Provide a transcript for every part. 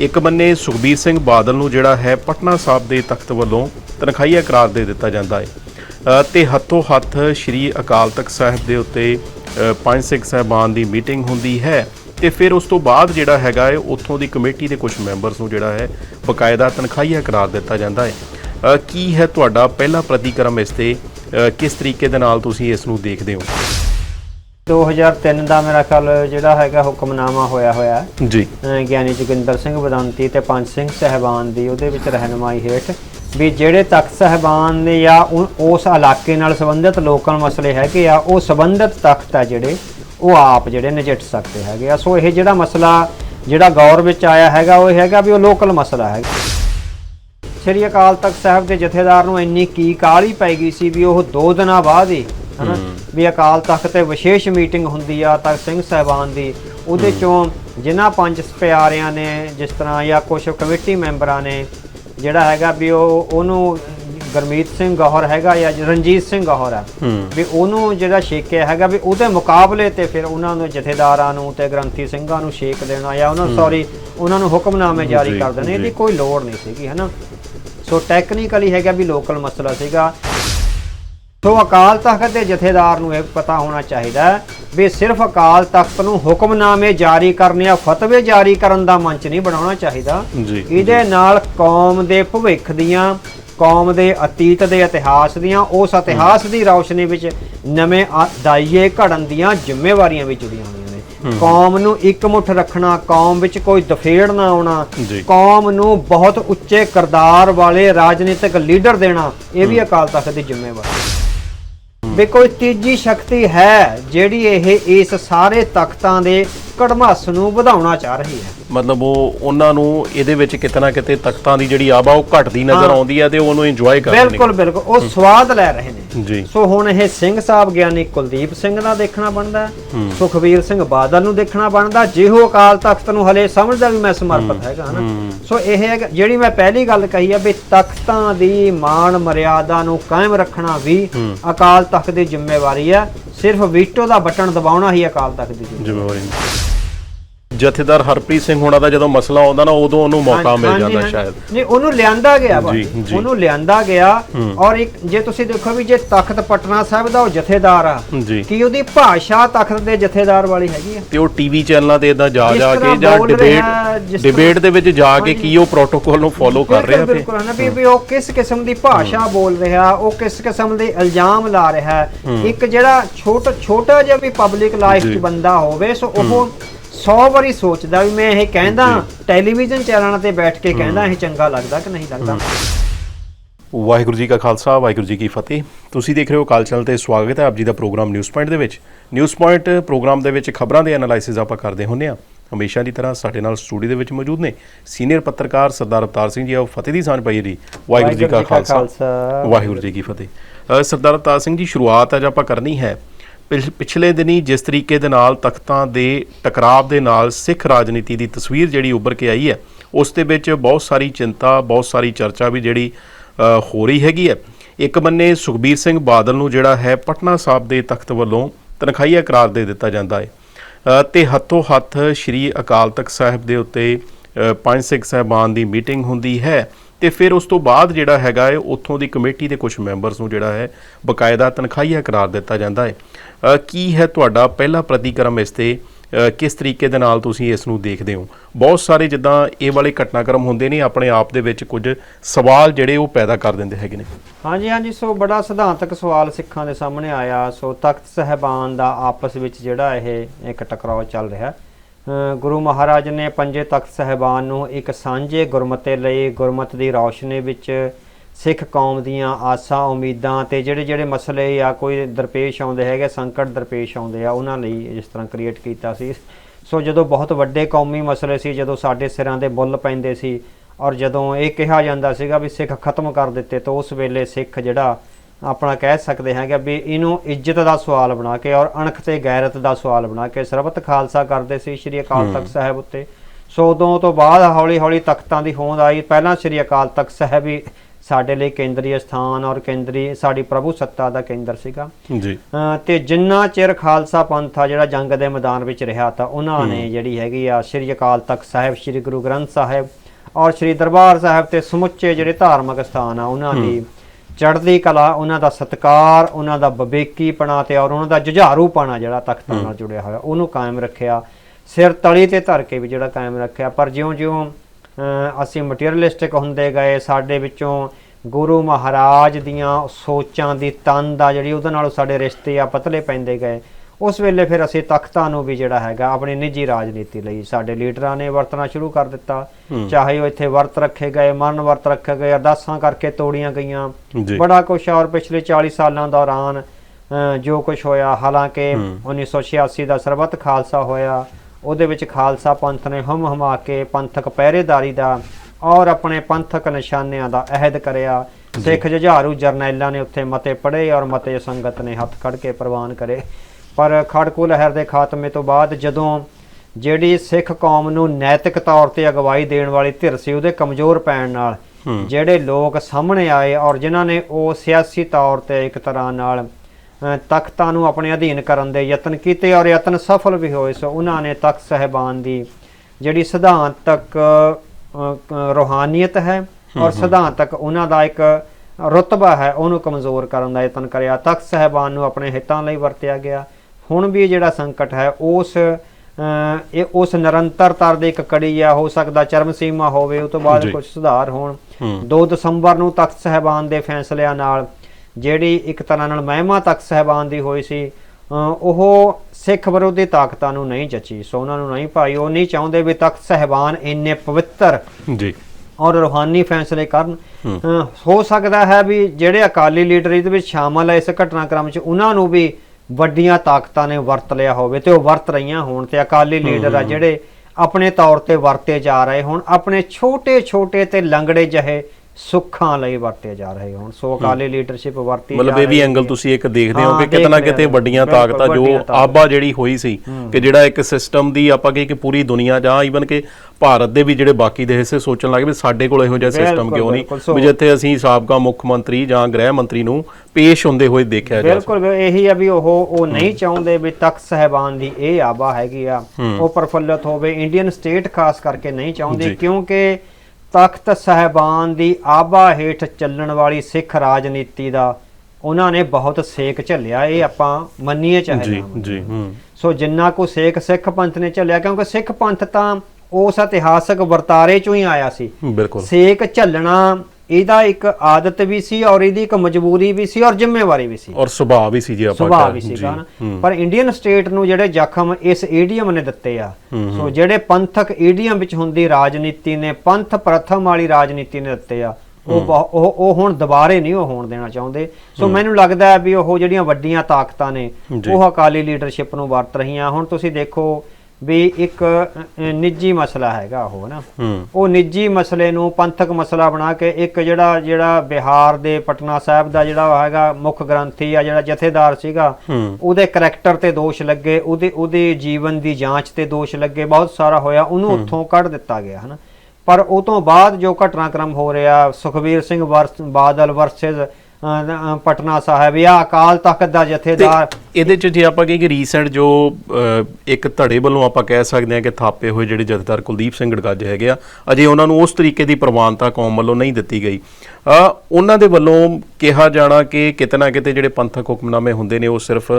ਇੱਕ ਬੰਨੇ ਸੁਖਬੀਰ ਸਿੰਘ ਬਾਦਲ ਨੂੰ ਜਿਹੜਾ ਹੈ ਪਟਨਾ ਸਾਹਿਬ ਦੇ ਤਖਤ ਵੱਲੋਂ ਤਨਖਾਹੀਆ ਕਰਾਰ ਦੇ ਦਿੱਤਾ ਜਾਂਦਾ ਹੈ। ਅ, ਤੇ ਹੱਥੋਂ ਹੱਥ ਸ੍ਰੀ ਅਕਾਲ ਤਖਤ ਸਾਹਿਬ ਦੇ ਉੱਤੇ ਪੰਜ ਸਿੱਖ ਸਾਹਿਬਾਨ ਦੀ ਮੀਟਿੰਗ ਹੁੰਦੀ ਹੈ ਤੇ ਫਿਰ ਉਸ ਤੋਂ ਬਾਅਦ ਜਿਹੜਾ ਹੈਗਾ ਹੈ ਉੱਥੋਂ ਦੀ ਕਮੇਟੀ ਦੇ ਕੁਝ ਮੈਂਬਰਸ ਨੂੰ ਜਿਹੜਾ ਹੈ ਬਕਾਇਦਾ ਤਨਖਾਹੀਆ ਕਰਾਰ ਦਿੱਤਾ ਜਾਂਦਾ ਹੈ। ਕੀ ਹੈ ਤੁਹਾਡਾ ਪਹਿਲਾ ਪ੍ਰਤੀਕਰਮ ਇਸ ਤੇ? ਕਿਸ ਤਰੀਕੇ ਦੇ ਨਾਲ ਤੁਸੀਂ ਇਸ ਨੂੰ ਦੇਖਦੇ ਹੋ? 2003 ਦਾ ਮੇਰਾ ਖਿਆਲ ਜਿਹੜਾ ਹੈਗਾ ਹੁਕਮਨਾਮਾ ਹੋਇਆ ਹੋਇਆ ਹੈ। ਜੀ। ਗਿਆਨੀ ਜੋਗਿੰਦਰ ਸਿੰਘ ਬਦੰਤੀ ਤੇ ਪੰਜ ਸਿੰਘ ਸਹਿਬਾਨ ਦੀ ਉਹਦੇ ਵਿੱਚ ਰਹਿਨਮਾਈ ਹੇਠ ਵੀ ਜਿਹੜੇ ਤਖਤ ਸਹਿਬਾਨ ਨੇ ਜਾਂ ਉਸ ਇਲਾਕੇ ਨਾਲ ਸੰਬੰਧਿਤ ਲੋਕਲ ਮਸਲੇ ਹੈਗੇ ਆ ਉਹ ਸੰਬੰਧਿਤ ਤਖਤ ਆ ਜਿਹੜੇ ਉਹ ਆਪ ਜਿਹੜੇ ਨਜਿੱਠ ਸਕਦੇ ਹੈਗੇ ਆ। ਸੋ ਇਹ ਜਿਹੜਾ ਮਸਲਾ ਜਿਹੜਾ ਗੌਰ ਵਿੱਚ ਆਇਆ ਹੈਗਾ ਉਹ ਹੈਗਾ ਵੀ ਉਹ ਲੋਕਲ ਮਸਲਾ ਹੈ ਸ੍ਰੀ ਅਕਾਲ ਤਖਤ ਸਾਹਿਬ ਦੇ ਜਥੇਦਾਰ ਨੂੰ ਇੰਨੀ ਕੀ ਕਾਹਲੀ ਪੈ ਗਈ ਸੀ ਵੀ ਉਹ ਦੋ ਦਿਨਾਂ ਬਾਅਦ ਹੀ ਹਨਾ ਵੀ ਅਕਾਲ ਤਖਤ ਤੇ ਵਿਸ਼ੇਸ਼ ਮੀਟਿੰਗ ਹੁੰਦੀ ਆ ਤਖਤ ਸਿੰਘ ਸਾਹਿਬਾਨ ਦੀ। ਉਹਦੇ ਚੋਂ ਜਿਨ੍ਹਾਂ ਪੰਜ ਪਿਆਰਿਆਂ ਨੇ ਜਿਸ ਤਰ੍ਹਾਂ ਜਾਂ ਕੁਝ ਕਮੇਟੀ ਮੈਂਬਰਾਂ ਨੇ ਜਿਹੜਾ ਹੈਗਾ ਵੀ ਉਹ ਉਹਨੂੰ ਗਰਮੀਤ ਸਿੰਘ ਗੌਹਰ ਹੈਗਾ ਜਾਂ ਰਣਜੀਤ ਸਿੰਘ ਗੌਹਰ ਆ। ਹੂੰ। ਵੀ ਉਹਨੂੰ ਜਿਹੜਾ ਛੇਕਿਆ ਹੈਗਾ ਵੀ ਉਹਦੇ ਮੁਕਾਬਲੇ ਤੇ ਫਿਰ ਉਹਨਾਂ ਨੂੰ ਜਥੇਦਾਰਾਂ ਨੂੰ ਤੇ ਗ੍ਰੰਥੀ ਸਿੰਘਾਂ ਨੂੰ ਛੇਕ ਦੇਣਾ ਜਾਂ ਉਹਨਾਂ ਸੌਰੀ ਉਹਨਾਂ ਨੂੰ ਹੁਕਮਨਾਮੇ ਜਾਰੀ ਕਰ ਦੇਣੇ। ਇਹਦੀ ਕੋਈ ਲੋੜ ਨਹੀਂ ਸੀਗੀ ਹਨਾ? ਸੋ ਟੈਕਨੀਕਲੀ ਹੈਗਾ ਵੀ ਲੋਕਲ ਮਸਲਾ ਸੀਗਾ। ਸੋ ਅਕਾਲ ਤਖਤ ਦੇ ਜਥੇਦਾਰ ਨੂੰ ਇਹ ਪਤਾ ਹੋਣਾ ਚਾਹੀਦਾ ਵੀ ਸਿਰਫ ਅਕਾਲ ਤਖਤ ਨੂੰ ਹੁਕਮਨਾਮੇ ਜਾਰੀ ਕਰਨੇ ਆ ਫਤਵੇ ਜਾਰੀ ਕਰਨ ਦਾ ਮੰਚ ਨਹੀਂ ਬਣਾਉਣਾ ਚਾਹੀਦਾ। ਜੀ ਇਹਦੇ ਨਾਲ ਕੌਮ ਦੇ ਭਵਿੱਖ ਦੀਆਂ ਕੌਮ ਦੇ ਅਤੀਤ ਦੇ ਇਤਿਹਾਸ ਦੀਆਂ ਉਸ ਇਤਿਹਾਸ ਦੀ ਰੌਸ਼ਨੀ ਵਿੱਚ ਨਵੇਂ ਦਾਈਏ ਘੜਨ ਦੀਆਂ ਜ਼ਿੰਮੇਵਾਰੀਆਂ ਵੀ ਜੁੜੀਆਂ ਹੋਈਆਂ ਨੇ। ਕੌਮ ਨੂੰ ਇੱਕਮੁੱਠ ਰੱਖਣਾ ਕੌਮ ਵਿੱਚ ਕੋਈ ਦਫੇੜ ਨਾ ਆਉਣਾ ਜੀ। ਕੌਮ ਨੂੰ ਬਹੁਤ ਉੱਚੇ ਕਿਰਦਾਰ ਵਾਲੇ ਰਾਜਨੀਤਿਕ ਲੀਡਰ ਦੇਣਾ ਇਹ ਵੀ ਅਕਾਲ ਤਖਤ ਦੀ ਜ਼ਿੰਮੇਵਾਰੀ ਵੀ ਕੋਈ ਤੀਜੀ ਸ਼ਕਤੀ ਹੈ ਜਿਹੜੀ ਇਹ ਇਸ ਸਾਰੇ ਤਖਤਾਂ ਦੇ ਕੜਮਾਸ ਨੂੰ ਵਧਾਉਣਾ ਚਾਹ ਰਹੀ ਹੈ। ਮਤਲਬ ਉਹ ਉਹਨਾਂ ਨੂੰ ਇਹਦੇ ਵਿੱਚ ਕਿਤੇ ਨਾ ਕਿਤੇ ਤਖਤਾਂ ਦੀ ਜਿਹੜੀ ਆਬਾ ਉਹ ਘਟਦੀ ਨਜ਼ਰ। ਆਉਂਦੀ ਹੈ ਤੇ ਉਹਨੂੰ ਇੰਜੋਏ ਕਰਦੇ ਨੇ। ਬਿਲਕੁਲ ਬਿਲਕੁਲ। ਉਹ ਸਵਾਦ ਲੈ ਰਹੇ ਨੇ। ਜੀ। ਸੋ ਹੁਣ ਇਹ ਸਿੰਘ ਸਾਹਿਬ ਗਿਆਨੀ ਕੁਲਦੀਪ ਸਿੰਘ ਦਾ ਦੇਖਣਾ ਬਣਦਾ। ਸੁਖਵੀਰ ਸਿੰਘ ਬਾਦਲ ਨੂੰ ਦੇਖਣਾ ਬਣਦਾ ਜਿਹੋ ਅਕਾਲ ਤਖਤ ਨੂੰ ਹਲੇ ਸਮਝਦਾ ਵੀ ਮੈਂ ਸਮਰਪਿਤ ਹੈਗਾ ਹਨਾ? ਸੋ ਇਹ ਹੈ ਜਿਹੜੀ ਮੈਂ ਪਹਿਲੀ ਗੱਲ ਕਹੀ ਆ ਵੀ ਤਖਤਾਂ ਦੀ ਮਾਣ ਮਰਿਆਦਾ ਨੂੰ ਕਾਇਮ ਰੱਖਣਾ ਵੀ ਅਕਾਲ ਤਖਤ ਦੀ ਜ਼ਿੰਮੇਵਾਰੀ ਹੈ। ਸਿਰਫ ਵੀਟੋ ਦਾ ਬਟਨ ਦਬਾਉਣਾ ਹੀ ਅਕਾਲ ਤਖਤ ਦੀ ਜ਼ਿੰਮੇਵਾਰੀ ਜ਼ਿੰਮੇਵਾਰੀ ਜਥੇਦਾਰ ਹਰਪ੍ਰੀਤ ਸਿੰਘ ਹੋਣਾ ਦਾ ਜਦੋਂ ਮਸਲਾ ਆਉਂਦਾ ਨਾ ਉਦੋਂ ਉਹਨੂੰ ਮੌਕਾ ਮਿਲ ਜਾਂਦਾ। ਸ਼ਾਇਦ। ਨਹੀਂ ਉਹਨੂੰ ਲਿਆਂਦਾ ਗਿਆ ਵਾ। ਉਹਨੂੰ ਲਿਆਂਦਾ ਗਿਆ ਔਰ ਇੱਕ ਜੇ ਤੁਸੀਂ ਦੇਖੋ ਵੀ ਜੇ ਤਖਤ ਪਟਨਾ ਸਾਹਿਬ ਦਾ ਉਹ ਜਥੇਦਾਰ ਆ ਕੀ ਉਹਦੀ ਭਾਸ਼ਾ ਤਖਤ ਦੇ ਜਥੇਦਾਰ ਵਾਲੀ ਹੈਗੀ ਆ? ਤੇ ਉਹ ਟੀਵੀ ਚੈਨਲਾਂ ਤੇ ਇਦਾਂ ਜਾ ਜਾ ਕੇ ਜਾਂ ਡਿਬੇਟ ਡਿਬੇਟ ਦੇ ਵਿੱਚ ਜਾ ਕੇ। ਕੀ ਉਹ ਪ੍ਰੋਟੋਕਾਲ ਨੂੰ ਫੋਲੋ ਕਰ ਰਿਹਾ ਤੇ ਬਿਲਕੁਲ ਨਾ ਵੀ ਉਹ ਕਿਸ ਕਿਸਮ ਦੀ ਭਾਸ਼ਾ ਬੋਲ ਰਿਹਾ ਉਹ ਕਿਸ ਕਿਸਮ ਦੇ ਇਲਜ਼ਾਮ ਲਾ ਰਿਹਾ ਇੱਕ ਜਿਹੜਾ ਛੋਟਾ ਛੋਟਾ ਜਿਹਾ ਵੀ ਪਬਲਿਕ ਲਾਈਫ। 'ਚ ਬੰਦਾ ਹੋਵੇ ਸੋ ਉਹ 100 ਵਾਰੀ ਸੋਚਦਾ ਵੀ ਮੈਂ ਇਹ ਕਹਿੰਦਾ ਟੈਲੀਵਿਜ਼ਨ ਚੈਨਲਾਂ ਤੇ ਬੈਠ ਕੇ ਕਹਿੰਦਾ ਇਹ ਚੰਗਾ ਲੱਗਦਾ ਕਿ ਨਹੀਂ ਲੱਗਦਾ? ਵਾਹਿਗੁਰੂ ਜੀ ਕਾ ਖਾਲਸਾ ਵਾਹਿਗੁਰੂ ਜੀ ਕੀ ਫਤਿਹ। ਤੁਸੀਂ ਦੇਖ ਰਹੇ ਹੋ ਕਾਲ ਚੈਨਲ ਤੇ ਸਵਾਗਤ ਹੈ ਆਪ ਜੀ ਦਾ ਪ੍ਰੋਗਰਾਮ ਨਿਊਜ਼ ਪੁਆਇੰਟ ਦੇ ਵਿੱਚ। ਨਿਊਜ਼ ਪੁਆਇੰਟ ਪ੍ਰੋਗਰਾਮ ਦੇ ਵਿੱਚ ਖਬਰਾਂ ਦੇ ਐਨਾਲਾਈਸਿਸ ਆਪਾਂ ਕਰਦੇ ਹੁੰਦੇ ਹਾਂ। ਹਮੇਸ਼ਾ ਦੀ ਤਰ੍ਹਾਂ ਸਾਡੇ ਨਾਲ ਸਟੂਡੀਓ ਦੇ ਵਿੱਚ ਮੌਜੂਦ ਨੇ ਸੀਨੀਅਰ ਪੱਤਰਕਾਰ ਸਰਦਾਰ ਅਵਤਾਰ ਸਿੰਘ ਜੀ ਆਓ ਫਤਿਹ ਦੀ ਸਾਂਝ ਪਾਈਏ ਜੀ। ਵਾਹਿਗੁਰੂ ਜੀ ਕਾ ਖਾਲਸਾ। ਵਾਹਿਗੁਰੂ ਜੀ ਕੀ ਫਤਿਹ। ਸਰਦਾਰ ਅਵਤਾਰ ਸਿੰਘ ਜੀ ਸ਼ੁਰੂਆਤ ਅੱਜ ਆਪਾਂ ਕਰਨੀ ਹੈ ਪਿਛਲੇ ਦਿਨੀ ਜਿਸ ਤਰੀਕੇ ਦੇ ਨਾਲ ਤਖਤਾਂ ਦੇ ਟਕਰਾਵ ਦੇ ਨਾਲ ਸਿੱਖ ਰਾਜਨੀਤੀ ਦੀ ਤਸਵੀਰ ਜਿਹੜੀ ਉੱਭਰ ਕੇ ਆਈ ਹੈ ਉਸ ਦੇ ਵਿੱਚ ਬਹੁਤ ਸਾਰੀ ਚਿੰਤਾ ਬਹੁਤ ਸਾਰੀ ਚਰਚਾ ਵੀ ਜਿਹੜੀ ਹੋ ਰਹੀ ਹੈਗੀ ਹੈ। ਇੱਕ ਬੰਨੇ ਸੁਖਬੀਰ ਸਿੰਘ ਬਾਦਲ ਨੂੰ ਜਿਹੜਾ ਹੈ ਪਟਨਾ ਸਾਹਿਬ ਦੇ ਤਖਤ ਵੱਲੋਂ ਤਨਖਾਹੀਆ ਕਰਾਰ ਦੇ ਦਿੱਤਾ ਜਾਂਦਾ ਹੈ। ਅ, ਤੇ ਹੱਥੋਂ ਹੱਥ ਸ੍ਰੀ ਅਕਾਲ ਤਖਤ ਸਾਹਿਬ ਦੇ ਉੱਤੇ ਪੰਜ ਸਿੱਖ ਸਾਹਿਬਾਨ ਦੀ ਮੀਟਿੰਗ ਹੁੰਦੀ ਹੈ ਤੇ ਫਿਰ ਉਸ ਤੋਂ ਬਾਅਦ ਜਿਹੜਾ ਹੈਗਾ ਹੈ ਉੱਥੋਂ ਦੀ ਕਮੇਟੀ ਦੇ ਕੁਝ ਮੈਂਬਰਸ ਨੂੰ ਜਿਹੜਾ ਹੈ ਬਕਾਇਦਾ ਤਨਖਾਹੀਆ ਕਰਾਰ ਦਿੱਤਾ ਜਾਂਦਾ ਹੈ। ਕੀ ਹੈ ਤੁਹਾਡਾ ਪਹਿਲਾ ਪ੍ਰਤੀਕਰਮ ਇਸ ਤੇ? ਕਿਸ ਤਰੀਕੇ ਦੇ ਨਾਲ ਤੁਸੀਂ ਇਸ ਨੂੰ ਦੇਖਦੇ ਹੋ? ਬਹੁਤ ਸਾਰੇ ਜਿੱਦਾਂ ਇਹ ਵਾਲੇ ਘਟਨਾਕ੍ਰਮ ਹੁੰਦੇ ਨੇ, ਆਪਣੇ ਆਪ ਦੇ ਵਿੱਚ ਕੁਝ ਸਵਾਲ ਜਿਹੜੇ ਉਹ ਪੈਦਾ ਕਰ ਦਿੰਦੇ ਹੈਗੇ ਨੇ। ਹਾਂਜੀ ਹਾਂਜੀ, ਸੋ ਬੜਾ ਸਿਧਾਂਤਕ ਸਵਾਲ ਸਿੱਖਾਂ ਦੇ ਸਾਹਮਣੇ ਆਇਆ। ਸੋ ਤਖਤ ਸਹਿਬਾਨ ਦਾ ਆਪਸ ਵਿੱਚ ਜਿਹੜਾ ਇਹ, ਇੱਕ ਟਕਰਾਅ ਚੱਲ ਰਿਹਾ। ਗੁਰੂ ਮਹਾਰਾਜ ਨੇ ਪੰਜੇ ਤਖਤ ਸਹਿਬਾਨ ਨੂੰ ਇੱਕ ਸਾਂਝੇ ਗੁਰਮਤੇ ਲਈ ਗੁਰਮਤ ਦੀ ਰੌਸ਼ਨੀ ਵਿੱਚ ਸਿੱਖ ਕੌਮ ਦੀਆਂ ਆਸਾਂ ਉਮੀਦਾਂ ਤੇ ਜਿਹੜੇ ਜਿਹੜੇ ਮਸਲੇ ਆ ਕੋਈ ਦਰਪੇਸ਼ ਆਉਂਦੇ ਹੈਗੇ ਸੰਕਟ ਦਰਪੇਸ਼ ਆਉਂਦੇ ਆ ਉਹਨਾਂ ਲਈ ਇਸ ਤਰ੍ਹਾਂ ਕ੍ਰੀਏਟ ਕੀਤਾ ਸੀ। ਸੋ ਜਦੋਂ ਬਹੁਤ ਵੱਡੇ ਕੌਮੀ ਮਸਲੇ ਸੀ ਜਦੋਂ ਸਾਡੇ ਸਿਰਾਂ ਦੇ ਬੁੱਲ ਪੈਂਦੇ ਸੀ ਔਰ ਜਦੋਂ ਇਹ ਕਿਹਾ ਜਾਂਦਾ ਸੀਗਾ ਵੀ ਸਿੱਖ ਖਤਮ ਕਰ ਦਿੱਤੇ ਤਾਂ ਉਸ ਵੇਲੇ ਸਿੱਖ ਜਿਹੜਾ ਆਪਣਾ ਕਹਿ ਸਕਦੇ ਹੈਗੇ ਵੀ ਇਹਨੂੰ ਇੱਜ਼ਤ ਦਾ ਸਵਾਲ ਬਣਾ ਕੇ ਔਰ ਅਣਖ ਤੇ ਗੈਰਤ ਦਾ ਸਵਾਲ ਬਣਾ ਕੇ ਸਰਬਤ ਖਾਲਸਾ ਕਰਦੇ ਸੀ ਸ਼੍ਰੀ ਅਕਾਲ ਤਖਤ ਸਾਹਿਬ ਉੱਤੇ। ਸੋ ਉਦੋਂ ਤੋਂ ਬਾਅਦ ਹੌਲੀ ਹੌਲੀ ਤਖਤਾਂ ਦੀ ਹੋਂਦ ਆਈ। ਪਹਿਲਾਂ ਸ਼੍ਰੀ ਅਕਾਲ ਤਖਤ ਸਾਹਿਬ ਹੀ ਸਾਡੇ ਲਈ ਕੇਂਦਰੀ ਸਥਾਨ ਔਰ ਕੇਂਦਰੀ ਸਾਡੀ ਪ੍ਰਭੂ ਸੱਤਾ ਦਾ ਕੇਂਦਰ ਸੀਗਾ। ਜੀ। ਤੇ ਜਿੰਨਾ ਚਿਰ ਖਾਲਸਾ ਪੰਥ ਆ ਜਿਹੜਾ ਜੰਗ ਦੇ ਮੈਦਾਨ ਵਿੱਚ ਰਿਹਾ ਤਾਂ ਉਹਨਾਂ ਨੇ ਜਿਹੜੀ ਹੈਗੀ ਆ ਸ੍ਰੀ ਅਕਾਲ ਤਖਤ ਸਾਹਿਬ ਸ੍ਰੀ ਗੁਰੂ ਗ੍ਰੰਥ ਸਾਹਿਬ ਔਰ ਸ੍ਰੀ ਦਰਬਾਰ ਸਾਹਿਬ ਤੇ ਸਮੁੱਚੇ ਜਿਹੜੇ ਧਾਰਮਿਕ ਸਥਾਨ ਆ ਉਹਨਾਂ ਦੀ ਚੜ੍ਹਦੀ ਕਲਾ ਉਹਨਾਂ ਦਾ ਸਤਕਾਰ ਉਹਨਾਂ ਦਾ ਬਵੇਕੀਪਣਾ ਤੇ ਔਰ ਉਹਨਾਂ ਦਾ ਜੁਝਾਰੂਪਣਾ ਜਿਹੜਾ ਤਖਤਾਂ ਨਾਲ ਜੁੜਿਆ ਹੋਇਆ ਉਹਨੂੰ ਕਾਇਮ ਰੱਖਿਆ। ਸਿਰ ਤਲੀ ਤੇ ਧਰ ਕੇ ਵੀ ਜਿਹੜਾ ਕਾਇਮ ਰੱਖਿਆ ਪਰ ਜਿਉਂ-ਜਿਉਂ ਅਸੀਂ ਮਟੀਰੀਅਲਿਸਟਿਕ ਹੁੰਦੇ ਗਏ ਸਾਡੇ ਵਿੱਚੋਂ ਗੁਰੂ ਮਹਾਰਾਜ ਦੀਆਂ ਸੋਚਾਂ ਦੀ ਤੰਦ ਆ ਜਿਹੜੀ ਉਹਦੇ ਨਾਲ ਸਾਡੇ ਰਿਸ਼ਤੇ ਆ ਪਤਲੇ ਪੈਂਦੇ ਗਏ। ਉਸ ਵੇਲੇ ਫਿਰ ਅਸੀਂ ਤਖਤਾਂ ਨੂੰ ਵੀ ਜਿਹੜਾ ਹੈਗਾ ਆਪਣੀ ਨਿੱਜੀ ਰਾਜਨੀਤੀ ਲਈ ਸਾਡੇ ਲੀਡਰਾਂ ਨੇ ਵਰਤਣਾ ਸ਼ੁਰੂ ਕਰ ਦਿੱਤਾ। ਚਾਹੇ ਉਹ ਇੱਥੇ ਵਰਤ ਰੱਖੇ ਗਏ ਮਰਨ ਵਰਤ ਰੱਖੇ ਗਏ ਅਰਦਾਸਾਂ ਕਰਕੇ ਤੋੜੀਆਂ ਗਈਆਂ। ਬੜਾ ਕੁਛ ਔਰ ਪਿਛਲੇ 40 ਸਾਲਾਂ ਦੌਰਾਨ ਜੋ ਕੁਛ ਹੋਇਆ ਹਾਲਾਂਕਿ 1986 ਦਾ ਸਰਬੱਤ ਖਾਲਸਾ ਹੋਇਆ। ਉਹਦੇ ਵਿੱਚ ਖਾਲਸਾ ਪੰਥ ਨੇ ਹਮ ਹਮਾ ਕੇ ਪੰਥਕ ਪਹਿਰੇਦਾਰੀ ਦਾ ਔਰ ਆਪਣੇ ਪੰਥਕ ਨਿਸ਼ਾਨਿਆਂ ਦਾ ਅਹਿਦ ਕਰਿਆ। ਸਿੱਖ ਜੁਝਾਰੂ ਜਰਨੈਲਾਂ ਨੇ ਉੱਥੇ ਮਤੇ ਪੜ੍ਹੇ ਔਰ ਮਤੇ ਸੰਗਤ ਨੇ ਹੱਥ ਖੜ ਕੇ ਪ੍ਰਵਾਨ ਕਰੇ। ਪਰ ਖੜਕੂ ਲਹਿਰ ਦੇ ਖਾਤਮੇ ਤੋਂ ਬਾਅਦ ਜਦੋਂ ਜਿਹੜੀ ਸਿੱਖ ਕੌਮ ਨੂੰ ਨੈਤਿਕ ਤੌਰ ਤੇ ਅਗਵਾਈ ਦੇਣ ਵਾਲੀ ਧਿਰ ਸੀ ਉਹਦੇ ਕਮਜ਼ੋਰ ਪੈਣ ਨਾਲ ਜਿਹੜੇ ਲੋਕ ਸਾਹਮਣੇ ਆਏ ਔਰ ਜਿਨ੍ਹਾਂ ਨੇ ਉਹ ਸਿਆਸੀ ਤੌਰ ਤੇ ਇੱਕ ਤਰ੍ਹਾਂ ਨਾਲ ਤਖਤਾਂ ਨੂੰ ਆਪਣੇ ਅਧੀਨ ਕਰਨ ਦੇ ਯਤਨ ਕੀਤੇ ਔਰ ਯਤਨ ਸਫਲ ਵੀ ਹੋਏ। ਸੋ ਉਹਨਾਂ ਨੇ ਤਖਤ ਸਹਿਬਾਨ ਦੀ ਜਿਹੜੀ ਸਿਧਾਂਤਕ ਰੂਹਾਨੀਅਤ ਹੈ ਔਰ ਸਿਧਾਂਤਕ ਉਹਨਾਂ ਦਾ ਇੱਕ ਰੁਤਬਾ ਹੈ ਉਹਨੂੰ ਕਮਜ਼ੋਰ ਕਰਨ ਦਾ ਯਤਨ ਕਰਿਆ। ਤਖਤ ਸਹਿਬਾਨ ਨੂੰ ਆਪਣੇ ਹਿੱਤਾਂ ਲਈ ਵਰਤਿਆ ਗਿਆ। ਹੁਣ ਵੀ ਜਿਹੜਾ ਸੰਕਟ ਹੈ ਉਸ ਇਹ ਉਸ ਨਿਰੰਤਰਤਾ ਦੀ ਇੱਕ ਕੜੀ ਆ। ਹੋ ਸਕਦਾ ਚਰਮ ਸੀਮਾ ਹੋਵੇ ਉਸ ਤੋਂ ਬਾਅਦ। ਕੁਝ ਸੁਧਾਰ ਹੋਣ। ਹੂੰ। 2 ਦਸੰਬਰ ਨੂੰ ਤਖਤ ਸਹਿਬਾਨ ਦੇ ਫੈਸਲਿਆਂ ਨਾਲ ਜਿਹੜੀ ਇੱਕ ਤਰ੍ਹਾਂ ਨਾਲ ਮਹਿਮਾ ਤਖਤ ਸਹਿਬਾਨ ਦੀ ਹੋਈ ਸੀ ਉਹ ਸਿੱਖ ਵਿਰੋਧੀ ਤਾਕਤਾਂ ਨੂੰ ਨਹੀਂ ਜੱਚੀ ਸੋ ਉਹਨਾਂ ਨੂੰ ਨਹੀਂ ਭਾਈ ਉਹ ਨਹੀਂ ਚਾਹੁੰਦੇ ਵੀ ਤਖਤ ਸਹਿਬਾਨ ਇੰਨੇ ਪਵਿੱਤਰ ਜੀ। ਔਰ ਰੂਹਾਨੀ ਫੈਸਲੇ ਕਰਨ। ਹੋ। ਸਕਦਾ ਹੈ ਵੀ ਜਿਹੜੇ ਅਕਾਲੀ ਲੀਡਰ ਇਹਦੇ ਵਿੱਚ ਸ਼ਾਮਲ ਹੈ ਇਸ ਘਟਨਾਕ੍ਰਮ 'ਚ ਉਹਨਾਂ ਨੂੰ ਵੀ ਵੱਡੀਆਂ ਤਾਕਤਾਂ ਨੇ ਵਰਤ ਲਿਆ ਹੋਵੇ ਤੇ ਉਹ ਵਰਤ ਰਹੀਆਂ ਹੋਣ ਤੇ ਅਕਾਲੀ ਲੀਡਰ ਆ ਜਿਹੜੇ ਆਪਣੇ ਤੌਰ ਤੇ ਵਰਤੇ ਜਾ ਰਹੇ ਹੋਣ ਆਪਣੇ ਛੋਟੇ ਛੋਟੇ ਤੇ ਲੰਗੜੇ ਜਿਹੇ ਸੁੱਖਾਂ ਲਈ ਵਰਤੇ ਜਾ ਰਹੇ ਹੋਣ। ਸੋ ਅਕਾਲੀ ਲੀਡਰਸ਼ਿਪ ਵਰਤੀ ਮਤਲਬ ਜਾ ਇਹ ਵੀ ਰਹੀ ਐਂਗਲ ਤੁਸੀਂ ਇੱਕ ਦੇਖਦੇ ਹੋ ਕਿ ਕਿਤਨਾ ਰਹੇ ਕਿਤੇ। ਵੱਡੀਆਂ ਤਾਕਤਾਂ ਜੋ। ਆਬਾ ਜਿਹੜੀ ਹੋਈ ਸੀ ਕਿ ਜਿਹੜਾ ਇੱਕ ਸਿਸਟਮ ਦੀ ਆਪਾਂ ਕਹੇ ਕਿ ਪੂਰੀ ਦੁਨੀਆ ਜਾਂ ਈਵਨ ਕਿ ਭਾਰਤ ਦੇ ਵੀ ਜਿਹੜੇ ਬਾਕੀ ਦੇ ਹਿੱਸੇ ਸੋਚਣ ਲੱਗੇ ਵੀ ਸਾਡੇ ਕੋਲ ਇਹੋ ਜਿਹਾ ਸਿਸਟਮ ਕਿਉਂ ਨਹੀਂ? ਵੀ ਜਿੱਥੇ ਅਸੀਂ ਸਾਬਕਾ ਮੁੱਖ ਮੰਤਰੀ ਜਾਂ ਗ੍ਰਹਿ ਮੰਤਰੀ ਨੂੰ ਪੇਸ਼ ਹੁੰਦੇ ਹੋਏ ਦੇਖਿਆ ਜਾ ਬਿਲਕੁਲ ਇਹੀ ਆ ਵੀ ਉਹ ਉਹ ਨਹੀਂ ਚਾਹੁੰਦੇ ਵੀ ਤਖਤ ਸਹਿਬਾਨ ਦੀ ਇਹ ਆਬਾ ਹੈਗੀ ਆ। ਉਹ ਪ੍ਰਫੁੱਲਤ ਹੋਵੇ। ਇੰਡੀਅਨ ਸਟੇਟ ਖਾਸ ਕਰਕੇ ਨਹੀਂ ਚਾਹੁੰਦੇ। ਕਿਉਂਕਿ ਤਖਤ ਸਹਿਬਾਨ ਦੀ ਆਬਾ ਹੇਠ ਚੱਲਣ ਵਾਲੀ ਸਿੱਖ ਰਾਜਨੀਤੀ ਦਾ ਉਹਨਾਂ ਨੇ ਬਹੁਤ ਸੇਕ ਝੱਲਿਆ ਇਹ ਆਪਾਂ ਮੰਨੀਏ ਚਾਹੇ ਜੀ। ਜੀ ਹੂੰ। ਸੋ ਜਿੰਨਾ ਕੋ ਸੇਕ ਸਿੱਖ ਪੰਥ ਨੇ ਝੱਲਿਆ ਕਿਉਂਕਿ ਸਿੱਖ ਪੰਥ ਤਾਂ ਉਸ ਇਤਿਹਾਸਕ ਵਰਤਾਰੇ ਚੋਂ ਹੀ ਆਇਆ ਸੀ। ਬਿਲਕੁਲ। ਸੇਕ ਝੱਲਣਾ ਇਹਦਾ ਇੱਕ ਆਦਤ ਵੀ ਸੀ ਔਰ ਇਹਦੀ ਇੱਕ ਮਜਬੂਰੀ ਵੀ ਸੀ ਔਰ ਜ਼ਿੰਮੇਵਾਰੀ ਵੀ ਸੀ। ਔਰ ਸੁਭਾਅ ਵੀ ਸੀ ਜੀ ਆਪਾਂ ਸੁਭਾਅ ਵੀ ਸੀਗਾ ਨਾ। ਪਰ ਇੰਡੀਅਨ ਸਟੇਟ ਨੂੰ ਜਿਹੜੇ ਜ਼ਖਮ ਇਸ ਈਡੀਅਮ ਨੇ ਦਿੱਤੇ ਆ ਸੋ ਜਿਹੜੇ ਪੰਥਕ ਈਡੀਅਮ ਵਿੱਚ ਹੁੰਦੀ ਰਾਜਨੀਤੀ ਨੇ ਪੰਥ ਪ੍ਰਥਮ ਵਾਲੀ ਰਾਜਨੀਤੀ ਨੇ ਦਿੱਤੇ ਆ ਉਹ ਉਹ ਹੁਣ ਦੁਬਾਰੇ ਨਹੀਂ ਉਹ ਹੋਣ ਦੇਣਾ ਚਾਹੁੰਦੇ। ਸੋ ਮੈਨੂੰ ਲੱਗਦਾ ਹੈ ਵੀ ਉਹ ਜਿਹੜੀਆਂ ਵੱਡੀਆਂ ਤਾਕਤਾਂ ਨੇ। ਉਹ ਅਕਾਲੀ ਲੀਡਰਸ਼ਿਪ ਨੂੰ ਵਰਤ ਰਹੀਆਂ। ਹੁਣ ਤੁਸੀਂ ਦੇਖੋ ਵੀ ਇੱਕ ਨਿੱਜੀ ਮਸਲਾ ਹੈਗਾ ਉਹ ਨਾ। ਉਹ ਨਿੱਜੀ ਮਸਲੇ ਨੂੰ ਪੰਥਕ ਮਸਲਾ ਬਣਾ ਕੇ ਇੱਕ ਜਿਹੜਾ ਜਿਹੜਾ ਬਿਹਾਰ ਦੇ ਪਟਨਾ ਸਾਹਿਬ ਦਾ ਜਿਹੜਾ ਹੈਗਾ ਮੁੱਖ ਗ੍ਰੰਥੀ ਆ ਜਿਹੜਾ ਜਥੇਦਾਰ ਸੀਗਾ ਉਹਦੇ ਕਰੈਕਟਰ ਤੇ ਦੋਸ਼ ਲੱਗੇ ਉਹਦੇ ਉਹਦੇ ਜੀਵਨ ਦੀ ਜਾਂਚ ਤੇ ਦੋਸ਼ ਲੱਗੇ ਬਹੁਤ ਸਾਰਾ ਹੋਇਆ ਉਹਨੂੰ ਉੱਥੋਂ ਕੱਢ ਦਿੱਤਾ ਗਿਆ ਹਨਾ। ਪਰ ਉਹ ਤੋਂ ਬਾਅਦ ਜੋ ਘਟਨਾਕ੍ਰਮ ਹੋ ਰਿਹਾ ਸੁਖਬੀਰ ਸਿੰਘ ਵਰਸ ਬਾਦਲ ਵਰਸਸ ਪਟਨਾ ਸਾਹਿਬ ਜਾਂ ਅਕਾਲ ਤਖਤ ਦਾ ਤੇ ਇਹਦੇ ਚ ਜੇ ਆਪਾਂ ਕਹੀਏ ਕਿ ਰੀਸੈਂਟ ਜੋ ਅਹ, ਇੱਕ ਧੜੇ ਵੱਲੋਂ ਆਪਾਂ ਕਹਿ ਸਕਦੇ ਹਾਂ ਕਿ ਥਾਪੇ ਹੋਏ ਜਿਹੜੇ ਜਥੇਦਾਰ ਕੁਲਦੀਪ ਸਿੰਘ ਗੜਗੱਜ ਹੈਗੇ ਆ ਅਜੇ ਉਹਨਾਂ ਨੂੰ ਉਸ ਤਰੀਕੇ ਦੀ ਪ੍ਰਵਾਨਤਾ ਕੌਮ ਵੱਲੋਂ ਨਹੀਂ ਦਿੱਤੀ ਗਈ। ਅ ਉਹਨਾਂ ਦੇ ਵੱਲੋਂ ਕਿਹਾ ਜਾਣਾ ਕਿ ਕਿਤੇ ਨਾ ਕਿਤੇ ਜਿਹੜੇ ਪੰਥਕ ਹੁਕਮਨਾਮੇ ਹੁੰਦੇ ਨੇ ਉਹ ਸਿਰਫ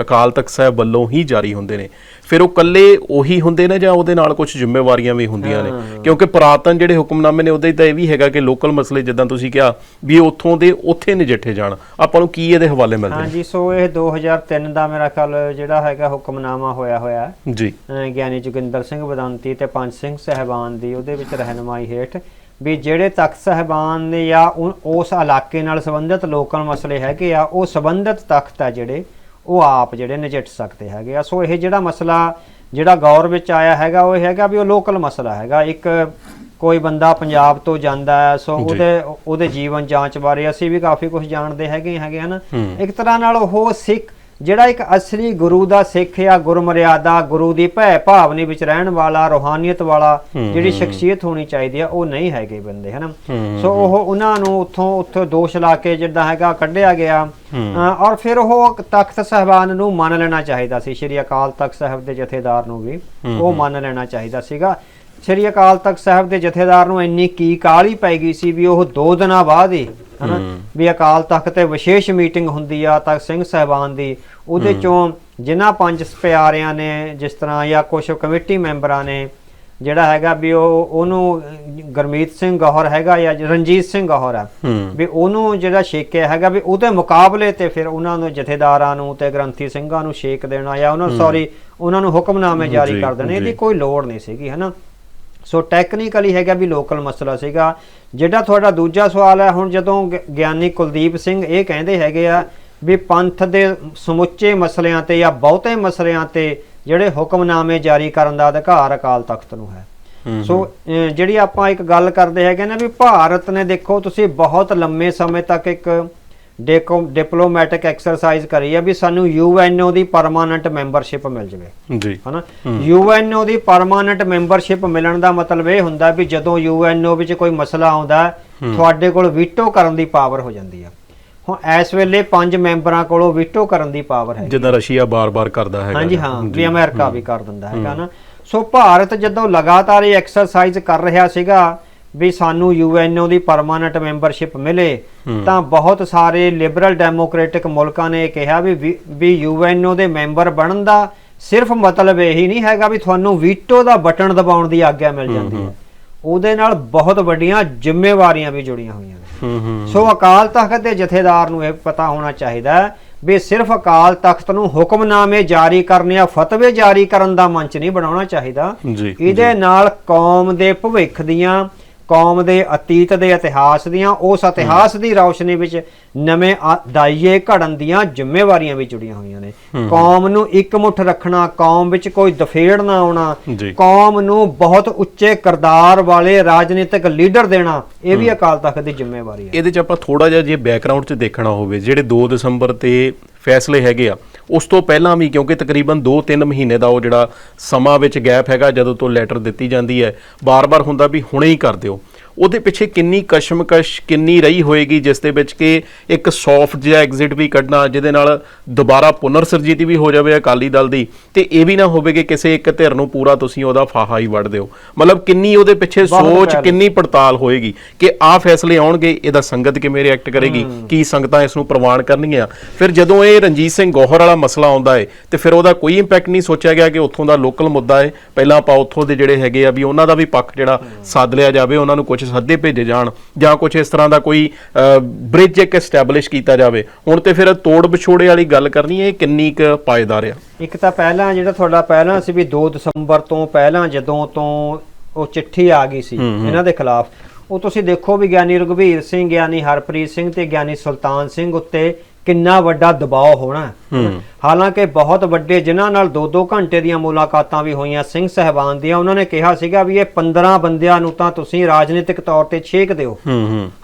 ਅਕਾਲ ਤਖਤ ਸਾਹਿਬ ਵੱਲੋਂ ਹੀ ਜਾਰੀ ਹੁੰਦੇ ਨੇ। ਫਿਰ ਉਹ ਕੱਲੇ ਉਹੀ ਹੁੰਦੇ ਨੇ ਜਾਂ ਉਹਦੇ ਨਾਲ ਕੁਝ ਜ਼ਿੰਮੇਵਾਰੀਆਂ ਵੀ ਹੁੰਦੀਆਂ ਨੇ? ਕਿਉਂਕਿ ਪੁਰਾਤਨ ਜਿਹੜੇ ਹੁਕਮਨਾਮੇ ਨੇ ਉਹਦੇ ਤਾਂ ਇਹ ਵੀ ਹੈਗਾ ਕਿ ਲੋਕਲ ਮਸਲੇ ਜਿੱਦਾਂ ਤੁਸੀਂ ਕਿਹਾ ਵੀ ਉੱਥੋਂ ਦੇ ਉੱਥੇ ਨਜਿੱਠੇ ਜਾਣ। ਆਪਾਂ ਨੂੰ ਕੀ ਇਹਦੇ ਹਵਾਲੇ ਮਿਲਦੇ ਨੇ? ਹਾਂਜੀ ਸੋ ਇਹ 2003 ਦਾ ਮੇਰਾ ਖਿਆਲ ਜਿਹੜਾ ਹੈਗਾ ਹੁਕਮਨਾਮਾ ਹੋਇਆ ਹੋਇਆ ਜੀ। ਗਿਆਨੀ ਜੋਗਿੰਦਰ ਸਿੰਘ ਬਦੰਤੀ ਤੇ ਪੰਜ ਸਿੰਘ ਸਹਿਬਾਨ ਦੀ ਉਹਦੇ ਵਿੱਚ ਰਹਿਨਮਾਈ ਹੇਠ ਵੀ ਜਿਹੜੇ ਤਖਤ ਸਹਿਬਾਨ ਨੇ ਜਾਂ ਉਸ ਇਲਾਕੇ ਨਾਲ ਸੰਬੰਧਿਤ ਲੋਕਲ ਮਸਲੇ ਹੈਗੇ ਆ ਉਹ ਸੰਬੰਧਿਤ ਤਖਤ ਆ ਜਿਹੜੇ ਉਹ ਆਪ ਜਿਹੜੇ ਨਜਿੱਠ ਸਕਦੇ ਹੈਗੇ ਆ ਸੋ ਇਹ ਜਿਹੜਾ ਮਸਲਾ ਜਿਹੜਾ ਗੌਰ ਵਿੱਚ ਆਇਆ ਹੈਗਾ ਉਹ ਇਹ ਹੈਗਾ ਵੀ ਉਹ ਲੋਕਲ ਮਸਲਾ ਹੈਗਾ ਇੱਕ ਕੋਈ ਬੰਦਾ ਪੰਜਾਬ ਤੋਂ ਜਾਂਦਾ ਹੈ ਸੋ। ਉਹਦੇ ਉਹਦੇ ਜੀਵਨ ਜਾਂਚ ਬਾਰੇ ਅਸੀਂ ਵੀ ਕਾਫੀ ਕੁਝ ਜਾਣਦੇ ਹੈਗੇ ਹੈਗੇ ਹਨ। ਇੱਕ ਤਰ੍ਹਾਂ ਨਾਲ ਉਹ ਸਿੱਖ ਜਿਹੜਾ ਇੱਕ ਅਸਲੀ ਗੁਰੂ ਦਾ ਸਿੱਖ ਆ ਗੁਰਮਰਿਆਦਾ ਗੁਰੂ ਦੀ ਭੈ ਭਾਵਨੀ ਵਿੱਚ ਰਹਿਣ ਵਾਲਾ ਰੋਹਾਨੀਅਤ ਵਾਲਾ ਜਿਹੜੀ ਸ਼ਖਸੀਅਤ ਹੋਣੀ ਚਾਹੀਦੀ ਆ ਉਹ ਨਹੀਂ ਹੈਗੇ ਬੰਦੇ ਹਨਾ? ਸੋ ਉਹ ਉਹਨਾਂ ਨੂੰ ਉੱਥੋਂ ਉੱਥੋਂ ਦੋਸ਼ ਲਾ ਕੇ ਜਿੱਦਾਂ ਹੈਗਾ ਕੱਢਿਆ ਗਿਆ। ਔਰ ਫਿਰ ਉਹ ਤਖਤ ਸਹਿਬਾਨ ਨੂੰ ਮੰਨ ਲੈਣਾ ਚਾਹੀਦਾ ਸੀ। ਸ਼੍ਰੀ ਅਕਾਲ ਤਖਤ ਸਾਹਿਬ ਦੇ ਜਥੇਦਾਰ ਨੂੰ ਵੀ ਉਹ ਮੰਨ ਲੈਣਾ ਚਾਹੀਦਾ ਸੀਗਾ। ਸ਼੍ਰੀ ਅਕਾਲ ਤਖਤ ਸਾਹਿਬ ਦੇ ਜਥੇਦਾਰ ਨੂੰ ਇੰਨੀ ਕੀ ਕਾਹਲੀ ਪੈ ਗਈ ਸੀ ਵੀ ਉਹ ਦੋ ਦਿਨਾਂ ਬਾਅਦ ਹੀ ਹਨਾ? ਵੀ ਅਕਾਲ ਤਖਤ ਤੇ ਵਿਸ਼ੇਸ਼ ਮੀਟਿੰਗ ਹੁੰਦੀ ਆ ਤਖਤ ਸਿੰਘ ਸਾਹਿਬਾਨ ਦੀ। ਉਹਦੇ ਚੋਂ ਜਿਨ੍ਹਾਂ ਪੰਜ ਪਿਆਰਿਆਂ ਨੇ ਜਿਸ ਤਰ੍ਹਾਂ ਜਾਂ ਕੁਝ ਕਮੇਟੀ ਮੈਂਬਰਾਂ ਨੇ ਜਿਹੜਾ ਹੈਗਾ ਵੀ ਉਹ ਉਹਨੂੰ ਗੁਰਮੀਤ ਸਿੰਘ ਗੌਹਰ ਹੈਗਾ ਜਾਂ ਰਣਜੀਤ ਸਿੰਘ ਗੌਹਰ ਆ ਹੂੰ। ਵੀ ਉਹਨੂੰ ਜਿਹੜਾ ਛੇਕਿਆ ਹੈਗਾ ਵੀ ਉਹਦੇ ਮੁਕਾਬਲੇ ਤੇ ਫਿਰ ਉਹਨਾਂ ਨੂੰ ਜਥੇਦਾਰਾਂ ਨੂੰ ਤੇ ਗ੍ਰੰਥੀ ਸਿੰਘਾਂ ਨੂੰ ਛੇਕ ਦੇਣਾ ਜਾਂ ਉਹਨਾਂ ਸੌਰੀ ਉਹਨਾਂ ਨੂੰ ਹੁਕਮਨਾਮੇ ਜਾਰੀ ਕਰ ਦੇਣੇ ਇਹਦੀ। ਕੋਈ ਲੋੜ ਨਹੀਂ ਸੀਗੀ ਹਨਾ? ਸੋ ਟੈਕਨੀਕਲੀ ਹੈਗਾ ਵੀ ਲੋਕਲ ਮਸਲਾ ਸੀਗਾ। ਜਿਹੜਾ ਤੁਹਾਡਾ ਦੂਜਾ ਸਵਾਲ ਹੈ ਹੁਣ ਜਦੋਂ ਗਿਆਨੀ ਕੁਲਦੀਪ ਸਿੰਘ ਇਹ ਕਹਿੰਦੇ ਹੈਗੇ ਆ ਵੀ ਪੰਥ ਦੇ ਸਮੁੱਚੇ ਮਸਲਿਆਂ ਤੇ ਜਾਂ ਬਹੁਤੇ ਮਸਲਿਆਂ ਤੇ ਜਿਹੜੇ ਹੁਕਮਨਾਮੇ ਜਾਰੀ ਕਰਨ ਦਾ ਅਧਿਕਾਰ ਅਕਾਲ ਤਖਤ ਨੂੰ ਹੈ। ਸੋ ਜਿਹੜੀ ਆਪਾਂ ਇੱਕ ਗੱਲ ਕਰਦੇ ਹੈਗੇ ਨਾ ਵੀ ਭਾਰਤ ਨੇ ਦੇਖੋ ਤੁਸੀਂ ਬਹੁਤ ਲੰਮੇ ਸਮੇਂ ਤੱਕ ਇੱਕ ਡਿਪਲੋਮੈਟਿਕ ਐਕਸਰਸਾਈਜ਼ ਕਰੀ ਹੈ ਵੀ ਸਾਨੂੰ ਯੂਐਨਓ ਦੀ ਪਰਮਾਨੈਂਟ ਮੈਂਬਰਸ਼ਿਪ ਮਿਲ ਜਾਵੇ। ਜੀ। ਹਨਾ? ਯੂਐਨਓ ਦੀ ਪਰਮਾਨੈਂਟ ਮੈਂਬਰਸ਼ਿਪ ਮਿਲਣ ਦਾ ਮਤਲਬ ਇਹ ਹੁੰਦਾ ਵੀ ਜਦੋਂ ਯੂਐਨਓ ਵਿੱਚ ਕੋਈ ਮਸਲਾ ਆਉਂਦਾ ਤੁਹਾਡੇ ਕੋਲ ਵੀਟੋ ਕਰਨ ਦੀ ਪਾਵਰ ਹੋ ਜਾਂਦੀ ਹੈ ਹੁਣ ਇਸ ਵੇਲੇ ਪੰਜ ਮੈਂਬਰਾਂ ਕੋਲੋਂ ਵੀਟੋ ਕਰਨ ਦੀ ਪਾਵਰ ਹੈ ਜਿੱਦਾਂ ਰਸ਼ੀਆ ਬਾਰ-ਬਾਰ ਕਰਦਾ ਹੈਗਾ ਹਾਂਜੀ ਹਾਂ ਵੀ ਅਮਰੀਕਾ ਵੀ ਕਰ ਦਿੰਦਾ ਹੈਗਾ ਨਾ। ਸੋ ਭਾਰਤ ਜਦੋਂ ਲਗਾਤਾਰ ਇਹ ਐਕਸਰਸਾਈਜ਼ ਕਰ ਰਿਹਾ ਸੀਗਾ ਵੀ ਸਾਨੂੰ ਯੂਐਨਓ ਦੀ ਪਰਮਾਨੈਂਟ ਮੈਂਬਰਸ਼ਿਪ ਮਿਲੇ ਤਾਂ ਬਹੁਤ ਸਾਰੇ ਲਿਬਰਲ ਡੈਮੋਕ੍ਰੈਟਿਕ ਮੁਲਕਾਂ ਨੇ ਕਿਹਾ ਵੀ ਵੀ- ਯੂਐਨਓ ਦੇ ਮੈਂਬਰ ਬਣਨ ਦਾ ਸਿਰਫ ਮਤਲਬ ਇਹੀ ਨਹੀਂ ਹੈਗਾ ਵੀ ਤੁਹਾਨੂੰ ਵੀਟੋ ਦਾ ਬਟਨ ਦਬਾਉਣ ਦੀ ਆਗਿਆ ਮਿਲ ਜਾਂਦੀ ਹੈ। ਉਹਦੇ ਨਾਲ ਬਹੁਤ ਵੱਡੀਆਂ ਜ਼ਿੰਮੇਵਾਰੀਆਂ ਵੀ ਜੁੜੀਆਂ ਹੋਈਆਂ ਨੇ। ਸੋ ਅਕਾਲ ਤਖਤ ਦੇ ਜਥੇਦਾਰ ਨੂੰ ਇਹ ਪਤਾ ਹੋਣਾ ਚਾਹੀਦਾ ਹੈ ਵੀ ਸਿਰਫ ਅਕਾਲ ਤਖਤ ਨੂੰ ਹੁਕਮਨਾਮੇ ਜਾਰੀ ਕਰਨ ਜਾਂ ਫਤਵੇ ਜਾਰੀ ਕਰਨ ਦਾ ਮੰਚ ਨਹੀਂ ਬਣਾਉਣਾ ਚਾਹੀਦਾ। ਇਹਦੇ ਨਾਲ ਕੌਮ ਦੇ ਭਵਿੱਖ ਦੀਆਂ ਕੌਮ ਦੇ ਅਤੀਤ ਦੇ ਇਤਿਹਾਸ ਦੀਆਂ ਉਸ ਇਤਿਹਾਸ ਦੀ ਰੌਸ਼ਨੀ ਵਿੱਚ ਨਵੇਂ ਦਾਈਏ ਘੜਨ ਦੀਆਂ ਜ਼ਿੰਮੇਵਾਰੀਆਂ ਵੀ ਜੁੜੀਆਂ ਹੋਈਆਂ ਨੇ। ਕੌਮ ਨੂੰ ਇਕਮੁੱਠ ਰੱਖਣਾ ਕੌਮ ਵਿੱਚ ਕੋਈ ਦਫੇੜ ਨਾ ਆਉਣਾ ਕੌਮ ਨੂੰ ਬਹੁਤ ਉੱਚੇ ਕਿਰਦਾਰ ਵਾਲੇ ਰਾਜਨੀਤਿਕ ਲੀਡਰ ਦੇਣਾ ਇਹ ਵੀ ਅਕਾਲ ਤਖਤ ਦੀ ਜ਼ਿੰਮੇਵਾਰੀ ਹੈ। ਇਹਦੇ ਚ ਆਪਾਂ ਥੋੜਾ ਜਿਹਾ ਜੇ ਬੈਕਗ੍ਰਾਉਂਡ ਚ ਦੇਖਣਾ ਹੋਵੇ ਜਿਹੜੇ 2 ਦਸੰਬਰ ਤੇ ਫੈਸਲੇ ਹੈਗੇ ਆ ਉਸ ਤੋਂ ਪਹਿਲਾਂ ਵੀ, ਕਿਉਂਕਿ ਤਕਰੀਬਨ 2-3 ਮਹੀਨੇ ਦਾ ਉਹ ਜਿਹੜਾ ਸਮਾਂ ਵਿੱਚ ਗੈਪ ਹੈਗਾ, ਜਦੋਂ ਤੋਂ ਲੈਟਰ ਦਿੱਤੀ ਜਾਂਦੀ ਹੈ, ਬਾਰ-ਬਾਰ ਹੁੰਦਾ ਵੀ ਹੁਣੇ ਹੀ ਕਰ ਦਿਓ। ਉਹਦੇ ਪਿੱਛੇ ਕਿੰਨੀ ਕਸ਼ਮਕਸ਼ ਕਿੰਨੀ ਰਹੀ ਹੋਏਗੀ ਜਿਸ ਦੇ ਵਿੱਚ ਕਿ ਇੱਕ ਸੌਫਟ ਜਿਹਾ ਐਗਜ਼ਿਟ ਵੀ ਕੱਢਣਾ ਜਿਹਦੇ ਨਾਲ ਦੁਬਾਰਾ ਪੁਨਰ ਸਰਜੀਤੀ ਵੀ ਹੋ ਜਾਵੇ ਅਕਾਲੀ ਦਲ ਦੀ। ਤੇ ਇਹ ਵੀ ਨਾ ਹੋਵੇ ਕਿ ਕਿਸੇ ਇੱਕ ਧਿਰ ਨੂੰ ਪੂਰਾ ਤੁਸੀਂ ਉਹਦਾ ਫਾਹਾ ਹੀ ਵੜ ਦਿਓ। ਮਤਲਬ ਕਿੰਨੀ ਉਹਦੇ ਪਿੱਛੇ ਸੋਚ। ਕਿੰਨੀ ਪੜਤਾਲ ਹੋਏਗੀ ਕਿ ਆਹ ਫੈਸਲੇ ਆਉਣਗੇ ਇਹਦਾ ਸੰਗਤ ਕਿਵੇਂ ਰਿਐਕਟ ਕਰੇਗੀ ਕੀ ਸੰਗਤਾਂ ਇਸ ਨੂੰ ਪ੍ਰਵਾਨ ਕਰਨਗੀਆਂ। ਫਿਰ ਜਦੋਂ ਇਹ ਰਣਜੀਤ ਸਿੰਘ ਗੋਹਰ ਵਾਲਾ ਮਸਲਾ ਆਉਂਦਾ ਹੈ ਤੇ ਫਿਰ ਉਹਦਾ ਕੋਈ ਇੰਪੈਕਟ ਨਹੀਂ ਸੋਚਿਆ ਗਿਆ ਕਿ ਉੱਥੋਂ ਦਾ ਲੋਕਲ ਮੁੱਦਾ ਹੈ ਪਹਿਲਾਂ ਆਪਾਂ ਉੱਥੋਂ ਦੇ ਜਿਹੜੇ ਹੈਗੇ ਆ ਵੀ ਉਹਨਾਂ ਦਾ ਵੀ ਪੱਖ ਜਿਹੜਾ ਸੱਦ ਲਿਆ ਜਾਵੇ ਉਹਨਾਂ ਨੂੰ ਕੁਝ ਸੱਦੇ ਭੇਜੇ ਜਾਣ ਜਾਂ ਕੁਝ ਇਸ ਤਰ੍ਹਾਂ ਦਾ ਕੋਈ ਬ੍ਰਿਜ ਇੱਕ ਐਸਟੈਬਲਿਸ਼ ਕੀਤਾ ਜਾਵੇ। ਹੁਣ ਤੇ ਫਿਰ ਤੋੜ ਵਿਛੋੜੇ ਵਾਲੀ ਗੱਲ ਕਰਨੀ ਹੈ ਇਹ ਕਿੰਨੀ ਕੁ ਪਾਇਦਾਰ ਆ? ਇੱਕ ਤਾਂ ਪਹਿਲਾਂ ਜਿਹੜਾ ਤੁਹਾਡਾ ਪਹਿਲਾਂ ਸੀ ਵੀ 2 ਦਸੰਬਰ ਤੋਂ ਪਹਿਲਾਂ ਜਦੋਂ ਤੋਂ ਉਹ ਚਿੱਠੀ ਆ ਗਈ ਸੀ ਇਹਨਾਂ ਦੇ ਖਿਲਾਫ ਉਹ ਤੁਸੀਂ ਦੇਖੋ ਵੀ ਗਿਆਨੀ ਰਘਵੀਰ ਸਿੰਘ ਗਿਆਨੀ ਹਰਪ੍ਰੀਤ ਸਿੰਘ ਤੇ ਗਿਆਨੀ ਸੁਲਤਾਨ ਸਿੰਘ ਉੱਤੇ ਕਿੰਨਾ ਵੱਡਾ ਦਬਾਅ ਹੋਣਾ। ਹਾਲਾਂਕਿ ਬਹੁਤ ਵੱਡੇ ਜਿਨ੍ਹਾਂ ਨਾਲ 2-2 ਘੰਟੇ ਦੀਆਂ ਮੁਲਾਕਾਤਾਂ ਵੀ ਹੋਈਆਂ ਸਿੰਘ ਸਹਿਬਾਨ ਦੀਆਂ ਉਹਨਾਂ ਨੇ ਕਿਹਾ ਸੀਗਾ ਵੀ ਇਹ 15 ਬੰਦਿਆਂ ਨੂੰ ਤਾਂ ਤੁਸੀਂ ਰਾਜਨੀਤਿਕ ਤੌਰ ਤੇ ਛੇਕ ਦਿਓ।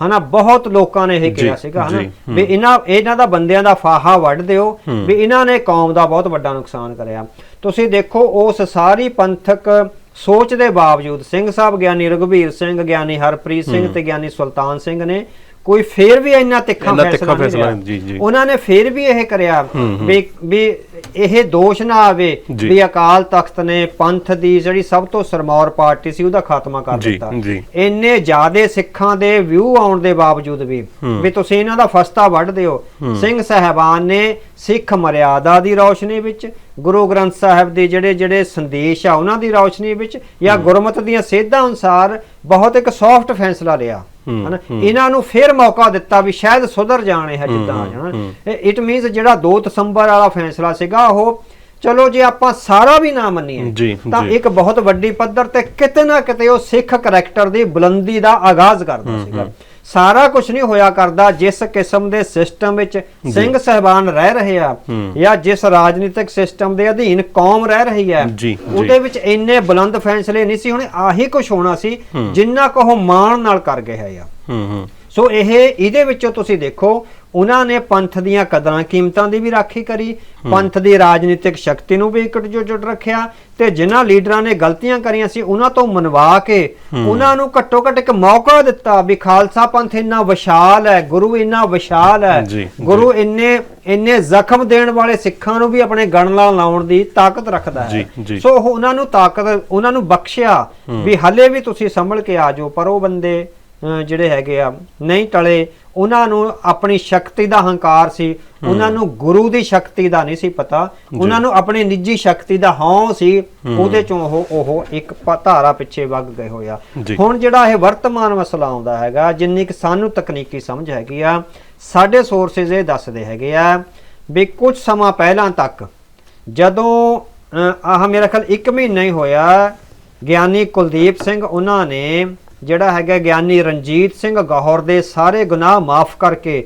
ਹਨਾ ਬਹੁਤ ਲੋਕਾਂ ਨੇ ਇਹ ਕਿਹਾ ਸੀਗਾ ਹਨਾ। ਵੀ ਇਹਨਾਂ ਇਹਨਾਂ ਦਾ ਬੰਦਿਆਂ ਦਾ ਫਾਹਾ ਵੱਢ ਦਿਓ ਵੀ ਇਹਨਾਂ ਨੇ ਕੌਮ ਦਾ ਬਹੁਤ ਵੱਡਾ ਨੁਕਸਾਨ ਕਰਿਆ। ਤੁਸੀਂ ਦੇਖੋ ਉਸ ਸਾਰੀ ਪੰਥਕ ਸੋਚ ਦੇ ਬਾਵਜੂਦ ਸਿੰਘ ਸਾਹਿਬ ਗਿਆਨੀ ਰਘੁਬੀਰ ਸਿੰਘ ਗਿਆਨੀ ਹਰਪ੍ਰੀਤ ਸਿੰਘ ਤੇ ਗਿਆਨੀ ਸੁਲਤਾਨ ਸਿੰਘ ਨੇ ਕੋਈ ਫੇਰ ਵੀ ਇੰਨਾ ਤਿੱਖਾ ਇੰਨਾ ਫੈਸਲਾ ਤਿੱਖਾ। ਜੀ, ਜੀ। ਉਹਨਾਂ ਨੇ ਫੇਰ ਵੀ ਇਹ ਕਰਿਆ ਵੀ ਵੀ ਇਹ ਦੋਸ਼ ਨਾ ਆਵੇ। ਵੀ ਅਕਾਲ ਤਖਤ ਨੇ ਪੰਥ ਦੀ ਜਿਹੜੀ ਸਭ ਤੋਂ ਸਰਮੌਰ ਪਾਰਟੀ ਸੀ ਉਹਦਾ ਖਾਤਮਾ ਕਰ ਦਿੱਤਾ। ਇੰਨੇ ਜ਼ਿਆਦੇ ਸਿੱਖਾਂ ਦੇ ਵਿਊ ਆਉਣ ਦੇ ਬਾਵਜੂਦ ਵੀ ਵੀ ਤੁਸੀਂ ਇਹਨਾਂ ਦਾ ਫਸਤਾ ਵੱਢ ਦਿਓ ਸਿੰਘ ਸਹਿਬਾਨ ਨੇ ਸਿੱਖ ਮਰਿਆਦਾ ਦੀ ਰੌਸ਼ਨੀ ਵਿੱਚ ਗੁਰੂ ਗ੍ਰੰਥ ਸਾਹਿਬ ਦੇ ਜਿਹੜੇ ਜਿਹੜੇ ਸੰਦੇਸ਼ ਆ ਉਹਨਾਂ ਦੀ ਰੌਸ਼ਨੀ ਵਿੱਚ ਜਾਂ ਗੁਰਮਤ ਦੀਆਂ ਸੇਧਾਂ ਅਨੁਸਾਰ ਬਹੁਤ ਇੱਕ ਸੌਫਟ ਫੈਸਲਾ ਲਿਆ ਹਨਾ? ਇਹਨਾਂ ਨੂੰ ਫਿਰ ਮੌਕਾ ਦਿੱਤਾ ਵੀ ਸ਼ਾਇਦ ਸੁਧਰ ਜਾਣ ਇਹ ਜਿੱਦਾਂ ਜਾਣਾ ਇਟ ਮੀਨਸ ਜਿਹੜਾ 2 ਦਸੰਬਰ ਵਾਲਾ ਫੈਸਲਾ ਸੀਗਾ ਉਹ ਚਲੋ ਜੇ ਆਪਾਂ ਸਾਰਾ ਵੀ ਨਾ ਮੰਨੀਏ ਤਾਂ। ਇੱਕ ਬਹੁਤ ਵੱਡੀ ਪੱਧਰ ਤੇ ਕਿਤੇ ਨਾ ਕਿਤੇ ਉਹ ਸਿੱਖ ਕਰੈਕਟਰ ਦੀ ਬੁਲੰਦੀ ਦਾ ਆਗਾਜ਼ ਕਰਦਾ ਸੀਗਾ। ਸਾਰਾ ਕੁਝ ਨਹੀਂ ਹੋਇਆ ਕਰਦਾ ਜਿਸ ਕਿਸਮ ਦੇ ਸਿਸਟਮ ਵਿੱਚ ਸਿੰਘ ਸਹਿਬਾਨ ਰਹਿ ਰਹੇ ਆ ਜਾਂ ਜਿਸ ਰਾਜਨੀਤਿਕ ਸਿਸਟਮ ਦੇ ਅਧੀਨ ਕੌਮ ਰਹਿ ਰਹੀ ਹੈ। ਉਹਦੇ ਵਿੱਚ ਇੰਨੇ ਬੁਲੰਦ ਫੈਸਲੇ ਨਹੀਂ ਸੀ ਹੋਣੇ ਆਹੀ ਕੁਝ ਹੋਣਾ ਸੀ ਜਿੰਨਾ ਕੁ ਮਾਣ ਨਾਲ ਕਰ ਗਏ ਹੈ ਆ ਸੋ ਇਹ ਇਹਦੇ ਵਿੱਚੋਂ ਤੁਸੀਂ ਦੇਖੋ ਉਹਨਾਂ ਨੇ ਪੰਥ ਦੀਆਂ ਕਦਰਾਂ ਕੀਮਤਾਂ ਦੀ ਵੀ ਰਾਖੀ ਕਰੀ ਪੰਥ ਦੀ ਰਾਜਨੀਤਿਕ ਸ਼ਕਤੀ ਨੂੰ ਵੀ ਇਕਜੁੱਟ ਰੱਖਿਆ ਤੇ ਜਿਨ੍ਹਾਂ ਲੀਡਰਾਂ ਨੇ ਗਲਤੀਆਂ ਕਰੀਆਂ ਸੀ ਉਹਨਾਂ ਤੋਂ ਮਨਵਾ ਕੇ ਉਹਨਾਂ ਨੂੰ ਘੱਟੋ ਘੱਟ ਇੱਕ ਮੌਕਾ ਦਿੱਤਾ ਵੀ ਖਾਲਸਾ ਪੰਥ ਇੰਨਾ ਵਿਸ਼ਾਲ ਹੈ ਗੁਰੂ ਇੰਨਾ ਵਿਸ਼ਾਲ ਹੈ। ਗੁਰੂ ਇੰਨੇ ਇੰਨੇ ਜ਼ਖਮ ਦੇਣ ਵਾਲੇ ਸਿੱਖਾਂ ਨੂੰ ਵੀ ਆਪਣੇ ਗਣ ਨਾਲ ਲਾਉਣ ਦੀ ਤਾਕਤ ਰੱਖਦਾ ਹੈ। ਸੋ ਉਹ ਉਹਨਾਂ ਨੂੰ ਤਾਕਤ ਉਹਨਾਂ ਨੂੰ ਬਖਸ਼ਿਆ ਵੀ ਹਲੇ ਵੀ ਤੁਸੀਂ ਸੰਭਲ ਕੇ ਆ ਜਾਓ ਪਰ ਉਹ ਬੰਦੇ। ਜਿਹੜੇ ਹੈਗੇ ਆ ਨਹੀਂ ਟਲੇ ਉਹਨਾਂ ਨੂੰ ਆਪਣੀ ਸ਼ਕਤੀ ਦਾ ਹੰਕਾਰ ਸੀ ਉਹਨਾਂ ਨੂੰ ਗੁਰੂ ਦੀ ਸ਼ਕਤੀ ਦਾ ਨਹੀਂ ਸੀ ਪਤਾ ਉਹਨਾਂ ਨੂੰ ਆਪਣੀ ਨਿੱਜੀ ਸ਼ਕਤੀ ਦਾ ਹੌਂ ਸੀ ਉਹਦੇ ਚੋਂ ਉਹ ਉਹ ਇੱਕ ਧਾਰਾ ਪਿੱਛੇ ਵਗ ਗਏ ਹੋਇਆ। ਹੁਣ ਜਿਹੜਾ ਇਹ ਵਰਤਮਾਨ ਮਸਲਾ ਆਉਂਦਾ ਹੈਗਾ ਜਿੰਨੀ ਕਿ ਸਾਨੂੰ ਤਕਨੀਕੀ ਸਮਝ ਹੈਗੀ ਆ ਸਾਡੇ ਸੋਰਸਸ ਇਹ ਦੱਸਦੇ ਹੈਗੇ ਆ ਵੀ ਕੁਝ ਸਮਾਂ ਪਹਿਲਾਂ ਤੱਕ ਜਦੋਂ ਅਹ, ਆਹ ਮੇਰਾ ਖਿਆਲ 1 ਮਹੀਨਾ ਹੀ ਹੋਇਆ ਗਿਆਨੀ ਕੁਲਦੀਪ ਸਿੰਘ ਉਹਨਾਂ ਨੇ ਜਿਹੜਾ ਹੈਗਾ ਗਿਆਨੀ ਰਣਜੀਤ ਸਿੰਘ ਗੌਹਰ ਦੇ ਸਾਰੇ ਗੁਨਾਹ ਮਾਫ ਕਰਕੇ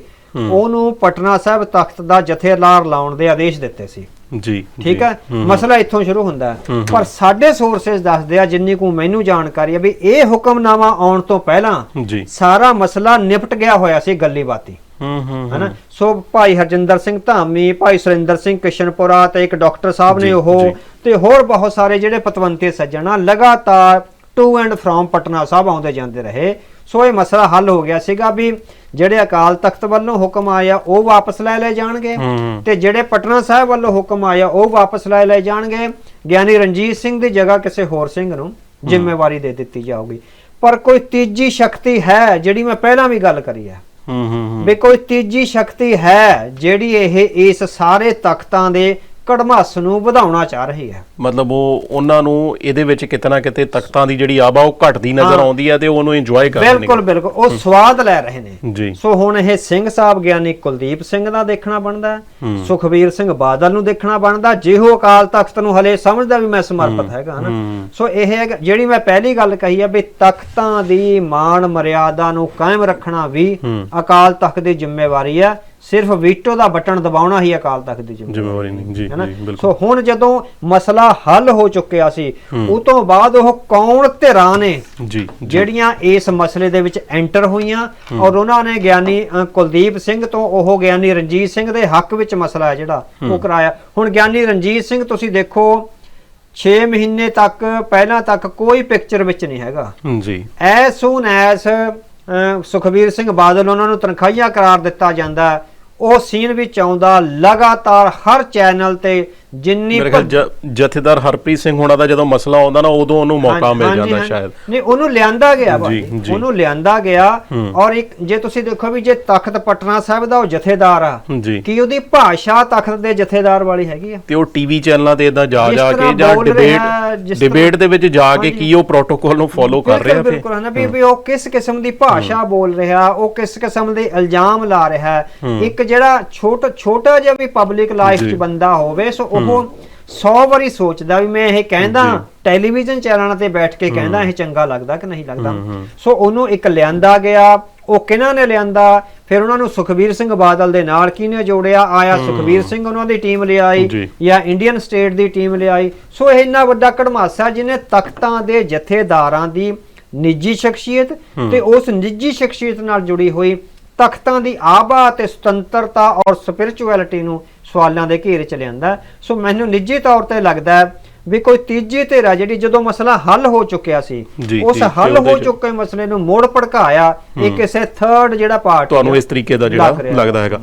ਉਹਨੂੰ ਪਟਨਾ ਸਾਹਿਬ ਤਖਤ ਦਾ ਜਥੇਦਾਰ ਲਾਉਣ ਦੇ ਆਦੇਸ਼ ਦਿੱਤੇ ਸੀ। ਜੀ ਠੀਕ। ਹੈ? ਮਸਲਾ ਇੱਥੋਂ ਸ਼ੁਰੂ ਹੁੰਦਾ ਹੈ। ਪਰ ਸਾਡੇ ਸੋਰਸਸ ਦੱਸਦੇ ਆ ਜਿੰਨੀ ਕੁ ਮੈਨੂੰ ਜਾਣਕਾਰੀ ਹੈ ਵੀ ਇਹ ਹੁਕਮਨਾਮਾ ਆਉਣ ਤੋਂ ਪਹਿਲਾਂ ਜੀ। ਸਾਰਾ ਮਸਲਾ ਨਿਪਟ ਗਿਆ ਹੋਇਆ ਸੀ ਗੱਲੀ ਬਾਤੀ ਹਨਾ? ਸੋ ਭਾਈ ਹਰਜਿੰਦਰ ਸਿੰਘ ਧਾਮੀ ਭਾਈ ਸੁਰਿੰਦਰ ਸਿੰਘ ਕਿਸ਼ਨਪੁਰਾ ਤੇ ਇੱਕ ਡਾਕਟਰ ਸਾਹਿਬ ਨੇ ਉਹ। ਤੇ ਹੋਰ ਬਹੁਤ ਸਾਰੇ ਜਿਹੜੇ ਪਤਵੰਤੇ ਸੱਜਣਾ ਲਗਾਤਾਰ to and from Patna Sahib ਆਉਂਦੇ ਜਾਂਦੇ ਰਹੇ। ਸੋ ਇਹ ਮਸਲਾ ਹੱਲ ਹੋ ਗਿਆ ਸੀਗਾ ਵੀ ਜਿਹੜੇ ਅਕਾਲ ਤਖਤ ਵੱਲੋਂ ਹੁਕਮ ਆਇਆ ਉਹ ਵਾਪਸ ਲੈ ਲਏ ਜਾਣਗੇ ਤੇ ਜਿਹੜੇ ਪਟਨਾ ਸਾਹਿਬ ਵੱਲੋਂ ਹੁਕਮ ਆਇਆ ਉਹ ਵਾਪਸ ਲੈ ਲਏ ਜਾਣਗੇ। ਗਿਆਨੀ ਰਣਜੀਤ ਸਿੰਘ ਦੀ ਜਗ੍ਹਾ ਕਿਸੇ ਹੋਰ ਸਿੰਘ ਨੂੰ ਜ਼ਿੰਮੇਵਾਰੀ ਦੇ ਦਿੱਤੀ ਜਾਊਗੀ। ਪਰ ਕੋਈ ਤੀਜੀ ਸ਼ਕਤੀ ਹੈ ਜਿਹੜੀ ਮੈਂ ਪਹਿਲਾਂ ਵੀ ਗੱਲ ਕਰੀ ਹੈ ਹੂੰ ਹੂੰ। ਵੀ ਕੋਈ ਤੀਜੀ ਸ਼ਕਤੀ ਹੈ ਜਿਹੜੀ ਇਹ ਇਸ ਸਾਰੇ ਤਖਤਾਂ ਦੇ ਕੜਮਾਸ ਨੂੰ ਵਧਾਉਣਾ ਚਾਹ ਰਹੀ ਹੈ। ਮਤਲਬ ਉਹ ਉਹਨਾਂ ਨੂੰ ਇਹਦੇ ਵਿੱਚ ਕਿਤੇ ਨਾ ਕਿਤੇ ਤਖਤਾਂ ਦੀ ਜਿਹੜੀ ਆਬਾ ਉਹ ਘਟਦੀ ਨਜ਼ਰ। ਆਉਂਦੀ ਹੈ ਤੇ ਉਹਨੂੰ ਇੰਜੋਏ ਕਰਦੇ ਨੇ। ਬਿਲਕੁਲ ਬਿਲਕੁਲ। ਉਹ ਸਵਾਦ ਲੈ ਰਹੇ ਨੇ। ਸੋ ਹੁਣ ਇਹ ਸਿੰਘ ਸਾਹਿਬ ਗਿਆਨੀ ਕੁਲਦੀਪ ਸਿੰਘ ਦਾ ਦੇਖਣਾ ਬਣਦਾ ਹੈ। ਸੁਖਬੀਰ ਸਿੰਘ ਬਾਦਲ ਨੂੰ ਦੇਖਣਾ ਬਣਦਾ ਜਿਹੋ ਅਕਾਲ ਤਖਤ ਨੂੰ ਹਲੇ ਸਮਝਦਾ ਵੀ ਮੈਂ ਸਮਰਪਿਤ ਹੈਗਾ ਹਨਾ। ਸੋ ਇਹ ਹੈ ਜਿਹੜੀ ਮੈਂ ਪਹਿਲੀ ਗੱਲ ਕਹੀ ਹੈ ਵੀ ਤਖਤਾਂ ਦੀ ਮਾਣ ਮਰਿਆਦਾ ਨੂੰ ਕਾਇਮ ਰੱਖਣਾ ਵੀ। ਅਕਾਲ ਤਖਤ ਦੀ ਜ਼ਿੰਮੇਵਾਰੀ ਹੈ। ਸਿਰਫ ਵੀਟੋ ਦਾ ਬਟਨ ਦਬਾਉਣਾ ਹੀ ਅਕਾਲ ਤਖਤ ਦੀ ਜ਼ਿੰਮੇਵਾਰੀ। ਨਹੀਂ ਜੀ ਬਿਲਕੁਲ। ਸੋ ਹੁਣ ਜਦੋਂ ਮਸਲਾ ਹੱਲ ਹੋ ਚੁੱਕਿਆ ਸੀ ਉਹ ਤੋਂ ਬਾਅਦ ਉਹ ਕੌਣ ਧਿਰਾਂ ਨੇ ਜੀ ਜਿਹੜੀਆਂ ਇਸ ਮਸਲੇ ਦੇ ਵਿੱਚ ਐਂਟਰ ਹੋਈਆਂ ਔਰ ਉਹਨਾਂ ਨੇ ਗਿਆਨੀ ਕੁਲਦੀਪ ਸਿੰਘ ਤੋਂ ਉਹ ਗਿਆਨੀ ਰਣਜੀਤ ਸਿੰਘ ਦੇ ਹੱਕ ਵਿੱਚ ਮਸਲਾ ਹੈ ਜਿਹੜਾ ਉਹ ਕਰਾਇਆ। ਹੁਣ ਗਿਆਨੀ ਰਣਜੀਤ ਸਿੰਘ ਤੁਸੀਂ ਦੇਖੋ 6 ਮਹੀਨੇ ਤੱਕ ਪਹਿਲਾਂ ਤੱਕ ਕੋਈ ਪਿਕਚਰ ਵਿੱਚ ਨਹੀਂ ਹੈਗਾ। ਜੀ। As soon as Sukhbir Singh Badal ਉਹਨਾਂ ਨੂੰ ਤਨਖਾਹੀਆ ਕਰਾਰ ਦਿੱਤਾ ਜਾਂਦਾ ਹੈ, ਉਹ ਸੀਨ ਵਿੱਚ ਆਉਂਦਾ ਲਗਾਤਾਰ ਹਰ ਚੈਨਲ ਤੇ ਜਿੰਨੀ ਮੇਰੇ ਖਿਆਲ ਜ- ਜਥੇਦਾਰ ਹਰਪ੍ਰੀਤ ਸਿੰਘ ਹੋਣਾ ਦਾ ਜਦੋਂ ਮਸਲਾ ਆਉਂਦਾ ਨਾ ਉਦੋਂ ਉਹਨੂੰ ਮੌਕਾ ਮਿਲ ਹਾਂਜੀ, ਜਾਂਦਾ ਹਾਂਜੀ। ਸ਼ਾਇਦ ਨਹੀਂ ਉਹਨੂੰ ਲਿਆਂਦਾ ਗਿਆ ਜੀ। ਉਹਨੂੰ ਲਿਆਂਦਾ ਗਿਆ। ਔਰ ਇੱਕ ਜੇ ਤੁਸੀਂ ਦੇਖੋ ਵੀ ਜੇ ਤਖਤ ਪਟਨਾ ਸਾਹਿਬ ਦਾ ਉਹ ਜਥੇਦਾਰ ਆ ਜੀ ਕੀ ਉਹਦੀ ਭਾਸ਼ਾ ਤਖਤ ਦੇ ਜਥੇਦਾਰ ਵਾਲੀ ਹੈਗੀ ਆ ਤੇ ਉਹ ਟੀਵੀ ਚੈਨਲਾਂ ਤੇ ਇਦਾਂ ਜਾ ਜਿਸ ਜਾ ਤਰ੍ਹਾਂ ਕੇ ਜਾਂ ਬੋਲ ਰਿਹਾ, ਡਿਬੇਟ ਜਿਸ ਤਰ੍ਹਾਂ- ਡਿਬੇਟ ਦੇ ਵਿੱਚ ਜਾ ਕੇ। ਕੀ ਉਹ ਪ੍ਰੋਟੋਕਾਲ ਨੂੰ ਫੋਲੋ ਕਰ ਰਿਹਾ ਫਿਰ ਬਿਲਕੁਲ ਹਨਾ ਵੀ ਵੀ ਉਹ ਕਿਸ ਕਿਸਮ ਦੀ ਭਾਸ਼ਾ ਬੋਲ ਰਿਹਾ ਉਹ ਕਿਸ ਕਿਸਮ ਦੇ ਇਲਜ਼ਾਮ ਲਾ ਰਿਹਾ ਹੈ। ਇੱਕ ਜਿਹੜਾ ਛੋਟਾ ਛੋਟਾ ਜਿਹਾ ਵੀ ਪਬਲਿਕ ਲਾਈਫ ਜੀ। 'ਚ ਬੰਦਾ ਹੋਵੇ ਸੋ ਉਹ 100 ਵਾਰੀ ਸੋਚਦਾ ਵੀ ਮੈਂ ਇਹ ਕਹਿੰਦਾ ਟੈਲੀਵਿਜ਼ਨ ਚੈਨਲਾਂ ਤੇ ਬੈਠ ਕੇ ਕਹਿੰਦਾ ਇਹ ਚੰਗਾ ਲੱਗਦਾ ਕਿ ਨਹੀਂ ਲੱਗਦਾ? ਸੋ ਉਹਨੂੰ ਇੱਕ ਲਿਆਂਦਾ ਗਿਆ ਉਹ ਕਿਹਨਾਂ ਨੇ ਲਿਆਂਦਾ? ਫਿਰ ਉਹਨਾਂ ਨੂੰ ਸੁਖਬੀਰ ਸਿੰਘ ਬਾਦਲ ਦੇ ਨਾਲ ਕਿਹਨੇ ਜੋੜਿਆ? ਆਇਆ ਸੁਖਬੀਰ ਸਿੰਘ ਉਹਨਾਂ ਦੀ ਟੀਮ ਲਿਆਈ ਜੀ। ਇੰਡੀਅਨ ਸਟੇਟ ਦੀ ਟੀਮ ਲਿਆਈ? ਸੋ ਇਹ ਇੰਨਾ ਵੱਡਾ ਕੜਮਾਸਾ ਜਿਹਨੇ ਤਖਤਾਂ ਦੇ ਜਥੇਦਾਰਾਂ ਦੀ ਨਿੱਜੀ ਸ਼ਖਸੀਅਤ ਤੇ ਉਸ ਨਿੱਜੀ ਸ਼ਖਸੀਅਤ ਨਾਲ ਜੁੜੀ ਹੋਈ ਤਖਤਾਂ ਦੀ ਆਬਾ ਤੇ ਸੁਤੰਤਰਤਾ ਔਰ ਸਪਿਰਚੁਅਲਿਟੀ ਨੂੰ ਸਵਾਲਾਂ ਦੇ ਘੇਰੇ ਚ ਲਿਆਂਦਾ। ਸੋ ਮੈਨੂੰ ਨਿੱਜੀ ਤੌਰ ਤੇ ਲੱਗਦਾ ਹੈ ਵੀ ਕੋਈ ਤੀਜੀ ਧਿਰ ਆ ਜਿਹੜੀ ਜਦੋਂ ਮਸਲਾ ਹੱਲ ਹੋ ਚੁੱਕਿਆ ਸੀ ਉਸ ਹੱਲ ਹੋ ਚੁੱਕੇ ਮਸਲੇ ਨੂੰ ਮੋੜ ਭੜਕਾਇਆ ਇਹ ਕਿਸੇ ਥਰਡ ਜਿਹੜਾ ਪਾਰਟ ਤੁਹਾਨੂੰ ਇਸ ਤਰੀਕੇ ਦਾ ਜਿਹੜਾ। ਲੱਗਦਾ ਹੈਗਾ।